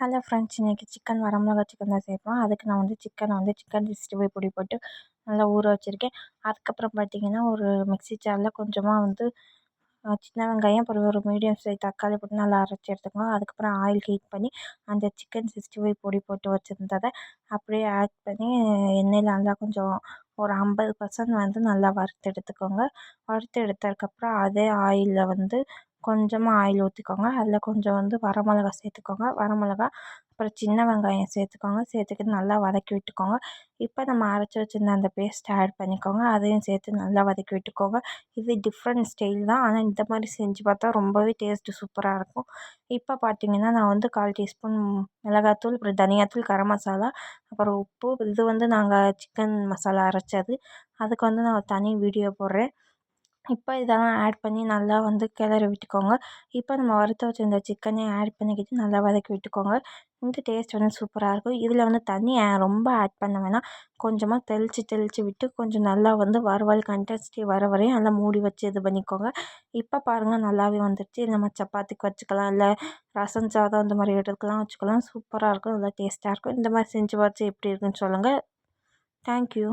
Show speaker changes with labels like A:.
A: Hello friends இன்றைக்கி chicken வரமிளகா chicken தான் சேர்ப்போம் அதுக்கு நான் வந்து சிக்கனை வந்து சிக்கன் சிக்ஸ்டி ஃபைவ் பொடி போட்டு நல்லா ஊற வச்சுருக்கேன். அதுக்கப்புறம் பார்த்திங்கன்னா ஒரு மிக்ஸி ஜாரில் கொஞ்சமாக வந்து சின்ன வெங்காயம் அப்புறம் ஒரு மீடியம் சைஸ் தக்காளி போட்டு நல்லா அரைச்சி எடுத்துக்கோங்க அதுக்கப்புறம் ஆயில் ஹீட் பண்ணி அந்த சிக்கன் சிக்ஸ்டி ஃபைவ் பொடி போட்டு வச்சுருந்ததை அப்படியே ஆட் பண்ணி எண்ணெயில் நல்லா கொஞ்சம் ஒரு ஐம்பது பர்சன்ட் வந்து நல்லா வறுத்து எடுத்துக்கோங்க. வறுத்து எடுத்ததுக்கப்புறம் அதே ஆயிலில் வந்து கொஞ்சமாக ஆயில் ஊற்றிக்கோங்க அதில் கொஞ்சம் வந்து வரமிளகா சேர்த்துக்கோங்க. வரமிளகா அப்புறம் சின்ன வெங்காயம் சேர்த்துக்கோங்க. சேர்த்துக்கிட்டு நல்லா வதக்கி விட்டுக்கோங்க. இப்போ நம்ம அரைச்சி வச்சுருந்த அந்த பேஸ்ட்டை ஆட் பண்ணிக்கோங்க. அதையும் சேர்த்து நல்லா வதக்கி விட்டுக்கோங்க. இது டிஃப்ரெண்ட் ஸ்டைல் தான். ஆனால் இந்த மாதிரி செஞ்சு பார்த்தா ரொம்பவே டேஸ்ட்டு சூப்பராக இருக்கும். இப்போ பார்த்தீங்கன்னா நான் வந்து கால் டீஸ்பூன் மிளகாத்தூள் அப்புறம் தனியாத்தூள் கரம் மசாலா அப்புறம் உப்பு. இது வந்து நாங்கள் சிக்கன் மசாலா அரைச்சது. அதுக்கு வந்து நான் தனி வீடியோ போடுறேன். இப்போ இதெல்லாம் ஆட் பண்ணி நல்லா வந்து கிளறி விட்டுக்கோங்க. இப்போ நம்ம வறுத்து வச்சுருந்த சிக்கனையும் ஆட் பண்ணிக்கிட்டு நல்லா வதக்கி விட்டுக்கோங்க. இந்த டேஸ்ட் வந்து சூப்பராக இருக்கும். இதில் வந்து தண்ணி ரொம்ப ஆட் பண்ண வேணாம். கொஞ்சமாக தெளித்து தெளித்து விட்டு கொஞ்சம் நல்லா வந்து வறுவல் கன்டெஸ்டி வர வரையும் நல்லா மூடி வச்சு இது பண்ணிக்கோங்க. இப்போ பாருங்கள் நல்லாவே வந்துடுச்சு நம்ம சப்பாத்திக்கு வச்சுக்கலாம் இல்லை ரசம் சாதம் இந்த மாதிரி எடுத்துக்கலாம் வச்சுக்கலாம். சூப்பராக இருக்கும். நல்லா டேஸ்ட்டாக இருக்கும். இந்த மாதிரி செஞ்சு பார்த்து எப்படி இருக்குன்னு சொல்லுங்கள் தேங்க்யூ